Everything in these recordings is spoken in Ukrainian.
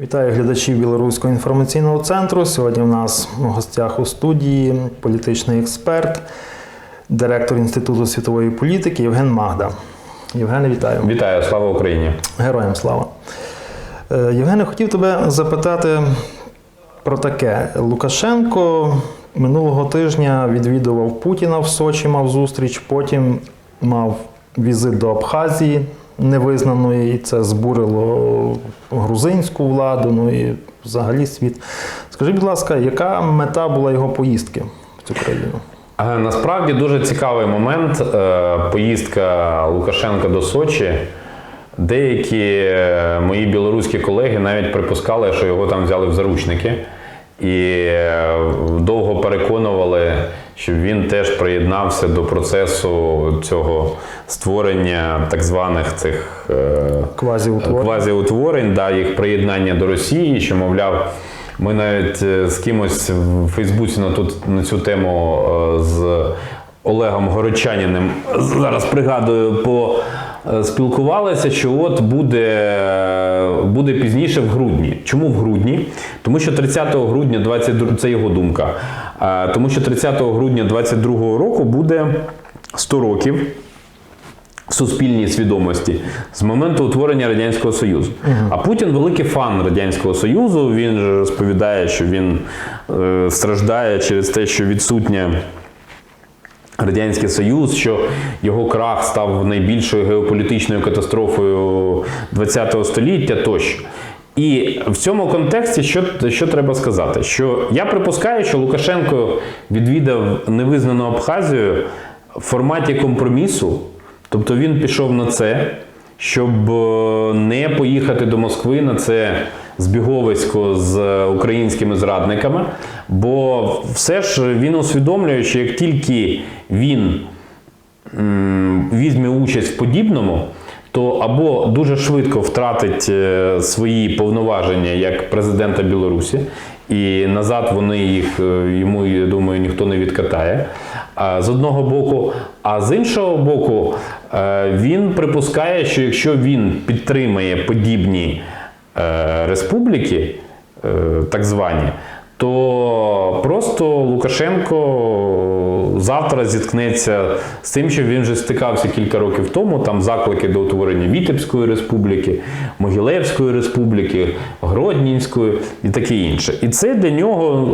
Вітаю глядачів Білоруського інформаційного центру. Сьогодні у нас в гостях у студії політичний експерт, директор Інституту світової політики Євген Магда. Євгене, вітаю. Вітаю, слава Україні! Героям слава. Е, Євгене, хотів тебе запитати про таке. Лукашенко минулого тижня відвідував Путіна в Сочі, мав зустріч, потім мав візит до Абхазії невизнаної, і це збурило грузинську владу, ну і взагалі світ. Скажи, будь ласка, яка мета була його поїздки в цю країну? Е, Насправді дуже цікавий момент. е, Поїздка Лукашенка до Сочі. Деякі е, мої білоруські колеги навіть припускали, що його там взяли в заручники, і довго переконували, щоб він теж приєднався до процесу цього створення так званих цих е, Квазіутворення. квазіутворень, да, їх приєднання до Росії, що, мовляв, ми навіть е, з кимось в Фейсбуці на, тут, на цю тему е, з Олегом Горочаніним зараз пригадую, по. Спілкувалися, що от буде, буде пізніше в грудні. Чому в грудні? Тому що 30 грудня 22, це його думка. Тому що 30 грудня 22 року буде 100 років в суспільній свідомості з моменту утворення Радянського Союзу. А Путін великий фан Радянського Союзу. Він же розповідає, що він е, страждає через те, що відсутня. Радянський Союз, що його крах став найбільшою геополітичною катастрофою ХХ століття тощо. І в цьому контексті що, що треба сказати? Що я припускаю, що Лукашенко відвідав невизнану Абхазію в форматі компромісу, тобто він пішов на це, щоб е, не поїхати до Москви на це збіговисько з українськими зрадниками. Бо все ж він усвідомлює, що як тільки він візьме участь в подібному, то або дуже швидко втратить е, свої повноваження як президента Білорусі, і назад вони їх е, йому, я думаю, ніхто не відкатає. З одного боку, а з іншого боку, е, він припускає, що якщо він підтримає подібні республіки, так звані, то просто Лукашенко завтра зіткнеться з тим, що він вже стикався кілька років тому. Там заклики до утворення Вітебської республіки, Могилевської республіки, Гроднінської і таке інше. І це для нього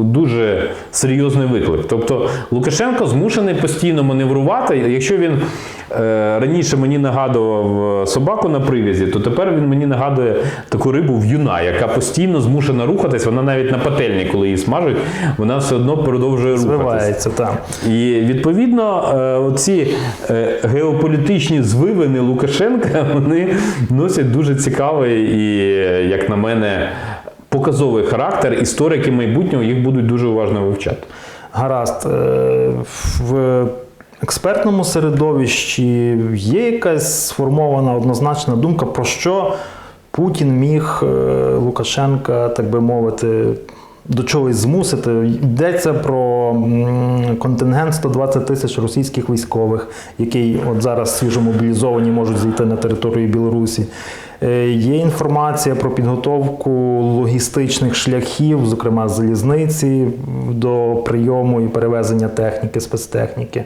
е, дуже серйозний виклик. Тобто Лукашенко змушений постійно маневрувати. Якщо він е, раніше мені нагадував е, собаку на привязі, то тепер він мені нагадує таку рибу в юна, яка постійно змушена рухатись. Вона навіть на пательні, коли її смажуть, вона все одно продовжує. Звивається. І відповідно, е, оці е, геополітичні звивини Лукашенка вони носять дуже цікавий і, як на мене, показовий характер. Історики майбутнього їх будуть дуже уважно вивчати. Гаразд. Е, В експертному середовищі є якась сформована однозначна думка, про що Путін міг Лукашенка, так би мовити, до чогось змусити. Йдеться про контингент 120 тисяч російських військових, який от зараз свіжо мобілізовані можуть зайти на територію Білорусі. Е, Є інформація про підготовку логістичних шляхів, зокрема залізниці, до прийому і перевезення техніки, спецтехніки.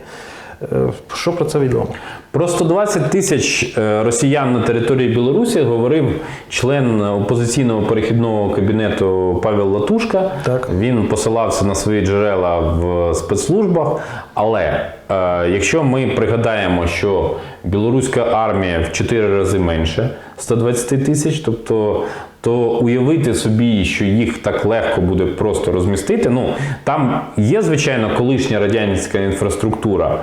Е, Що про це відомо? Про 120 тисяч е, росіян на території Білорусі говорив член опозиційного перехідного кабінету Павел Латушка. Так. Він посилався на свої джерела в спецслужбах. Але е, якщо ми пригадаємо, що білоруська армія в 4 рази менше 120 тисяч, тобто то уявити собі, що їх так легко буде просто розмістити. Ну там є звичайно колишня радянська інфраструктура.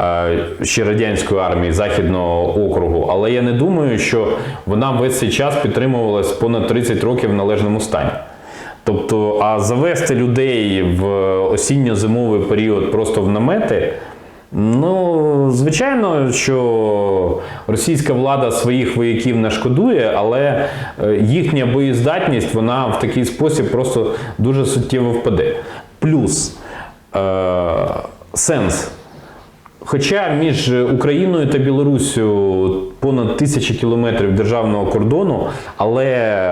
Е, Ще радянської армії Західного округу, але я не думаю, що вона весь цей час підтримувалась понад 30 років в належному стані. Тобто, а завести людей в осінньо-зимовий період просто в намети. Ну, звичайно, що російська влада своїх вояків не шкодує, але е, їхня боєздатність вона в такий спосіб просто дуже суттєво впаде. Плюс е, сенс Хоча між Україною та Білоруссю понад тисячі кілометрів державного кордону, але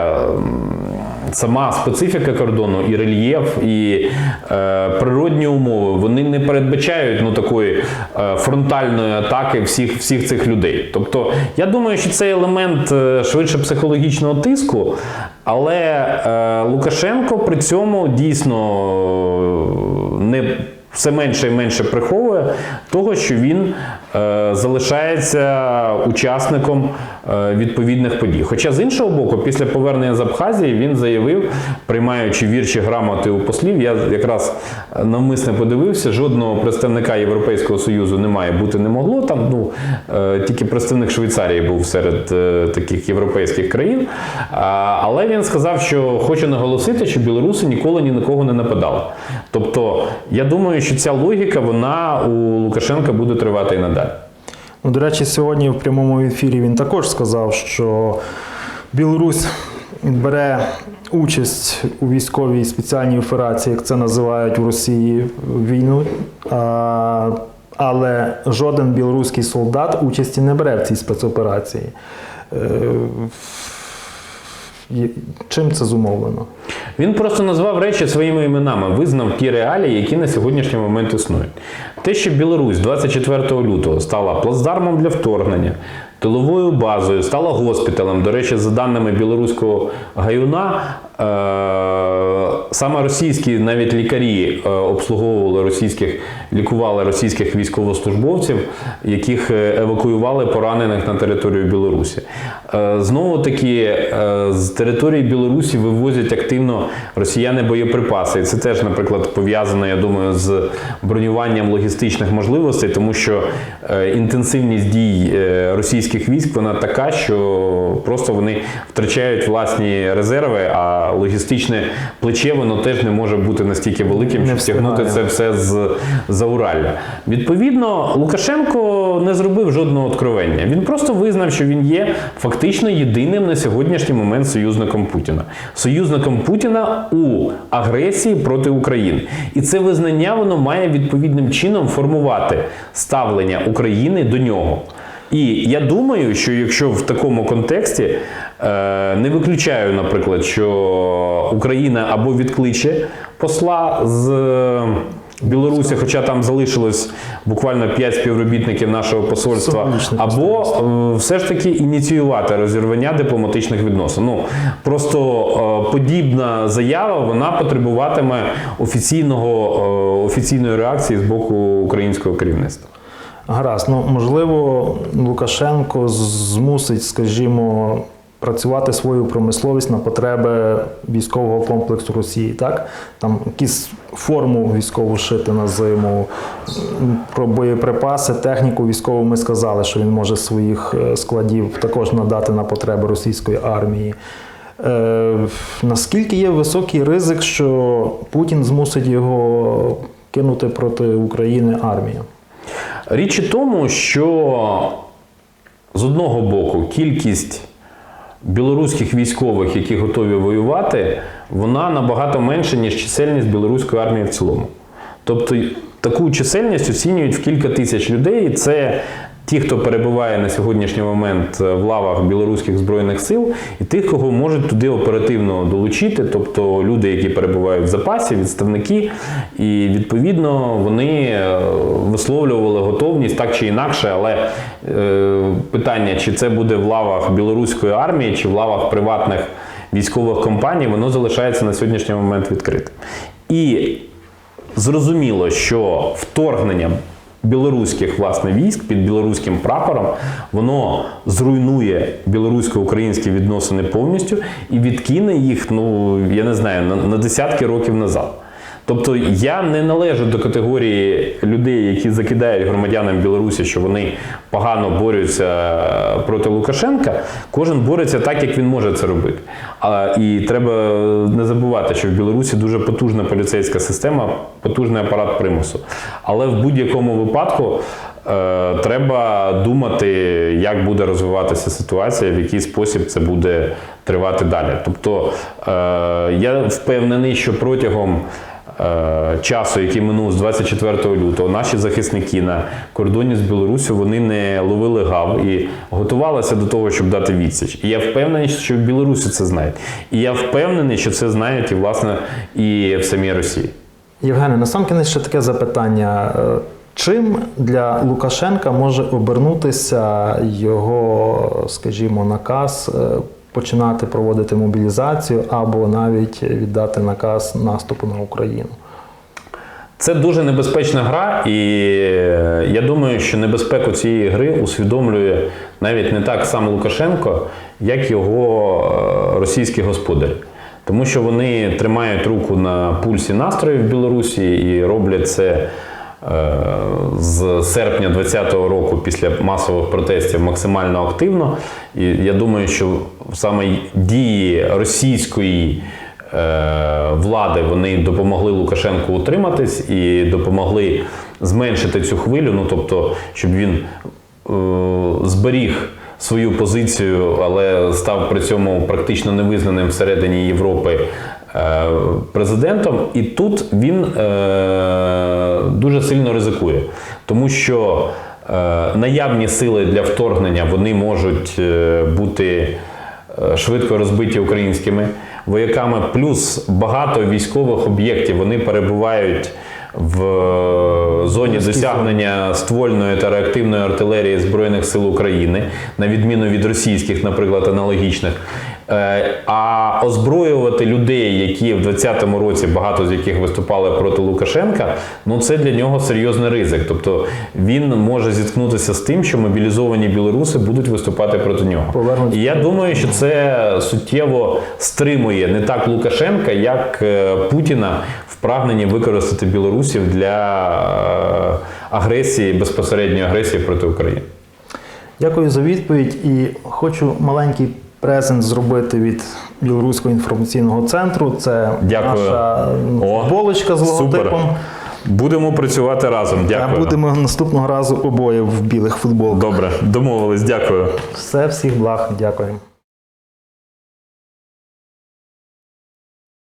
сама специфіка кордону і рельєф, і е, природні умови вони не передбачають ну, такої е, фронтальної атаки всіх, всіх цих людей. Тобто, я думаю, що це елемент е, швидше психологічного тиску, але е, Лукашенко при цьому дійсно е, не все менше і менше приховує того, що він е, залишається учасником відповідних подій. Хоча з іншого боку, після повернення з Абхазії він заявив, приймаючи вірші грамоти у послів, я якраз навмисне подивився, жодного представника Європейського Союзу немає бути не могло. Там ну е, тільки представник Швейцарії був серед е, таких європейських країн. Але він сказав, що хоче наголосити, що білоруси ніколи ні на кого не нападали. Тобто, я думаю, що ця логіка вона у Лукашенка буде тривати і надалі. Ну, до речі, сьогодні в прямому ефірі він також сказав, що Білорусь бере участь у військовій спеціальній операції, як це називають в Росії війну. Але жоден білоруський солдат участі не бере в цій спецоперації. Е, Чим це зумовлено? Він просто назвав речі своїми іменами, визнав ті реалії, які на сьогоднішній момент існують. Те, що Білорусь 24 лютого стала плацдармом для вторгнення, тиловою базою, стала госпіталем. До речі, за даними білоруського гаюна, е- саме російські навіть лікарі е, обслуговували російських, лікували російських військовослужбовців, яких е, евакуювали поранених на територію Білорусі. Е, Знову таки, з території Білорусі вивозять активно росіяни боєприпаси. І це теж, наприклад, пов'язано, я думаю, з бронюванням логістичних можливостей, тому що інтенсивність дій російських військ вона така, що просто вони втрачають власні резерви, а логістичне плече воно теж не може бути настільки великим, щоб стягнути це все з Зауралля. Відповідно, Лукашенко не зробив жодного откровення. Він просто визнав, що він є фактично єдиним на сьогоднішній момент союзником Путіна. Союзником Путіна у агресії проти України. І це визнання воно має відповідним чином формувати ставлення України до нього. І я думаю, що якщо в такому контексті е, не виключаю, наприклад, що Україна або відкличе посла з е, Білорусі, хоча там залишилось буквально 5 співробітників нашого посольства, або е, все ж таки ініціювати розірвання дипломатичних відносин. Ну просто подібна заява вона потребуватиме офіційного офіційної реакції з боку українського керівництва. Гаразд, ну можливо, Лукашенко змусить, скажімо, працювати свою промисловість на потреби військового комплексу Росії, так? Там якісь форму військову шити на зиму, про боєприпаси, техніку військову ми сказали, що він може своїх е, складів також надати на потреби російської армії. Е, наскільки є високий ризик, що Путін змусить його кинути проти України армію? Річ у тому, що з одного боку кількість білоруських військових, які готові воювати, вона набагато менша, ніж чисельність білоруської армії в цілому. Тобто таку чисельність оцінюють в кілька тисяч людей. і Це ті, хто перебуває на сьогоднішній момент в лавах білоруських збройних сил, і тих, кого можуть туди оперативно долучити, тобто люди, які перебувають в запасі, відставники, і відповідно вони е, висловлювали готовність так чи інакше, але е, питання, чи це буде в лавах білоруської армії, чи в лавах приватних військових компаній, воно залишається на сьогоднішній момент відкритим. І зрозуміло, що вторгнення білоруських власне військ під білоруським прапором воно зруйнує білорусько-українські відносини повністю і відкине їх, ну я не знаю, на, на десятки років назад. Тобто я не належу до категорії людей, які закидають громадянам Білорусі, що вони погано борються проти Лукашенка. Кожен бореться так, як він може це робити. А, і треба не забувати, що в Білорусі дуже потужна поліцейська система, потужний апарат примусу. Але в будь-якому випадку е, треба думати, як буде розвиватися ситуація, в який спосіб це буде тривати далі. Тобто е, я впевнений, що протягом е, часу, який минув з 24 лютого, наші захисники на кордоні з Білорусі вони не ловили гав і готувалися до того, щоб дати відсіч. І я впевнений, що в Білорусі це знають. І я впевнений, що це знають і власне і в самій Росії. Євгене, насамкінець ще таке запитання. Е, Чим для Лукашенка може обернутися його, скажімо, наказ е, починати проводити мобілізацію або навіть віддати наказ наступу на Україну? Це дуже небезпечна гра, і е, я думаю, що небезпеку цієї гри усвідомлює навіть не так сам Лукашенко, як його е, російські господарі. Тому що вони тримають руку на пульсі настроїв в Білорусі і роблять це з серпня 2020 року після масових протестів максимально активно. І я думаю, що саме дії російської е, влади вони допомогли Лукашенку утриматись і допомогли зменшити цю хвилю. Ну тобто, щоб він е, зберіг свою позицію, але став при цьому практично невизнаним всередині Європи президентом. І тут він е, дуже сильно ризикує, тому що е, наявні сили для вторгнення вони можуть е, бути е, швидко розбиті українськими вояками, плюс багато військових об'єктів вони перебувають в е, зоні досягнення ствольної та реактивної артилерії Збройних сил України, на відміну від російських, наприклад, аналогічних. Е, А озброювати людей, які в 2020 році багато з яких виступали проти Лукашенка, ну це для нього серйозний ризик. Тобто він може зіткнутися з тим, що мобілізовані білоруси будуть виступати проти нього. Повернуть. І я думаю, що це суттєво стримує не так Лукашенка, як е, Путіна в прагненні використати білорусів для е, агресії, безпосередньої агресії проти України. Дякую за відповідь і хочу маленький презент зробити від Білоруського інформаційного центру. Це Дякую. наша О, футболочка з супер. логотипом. Будемо працювати разом. А Дякую. будемо наступного разу обоє в білих футболках. Добре, домовились. Дякую. Все, всіх благ, дякуємо.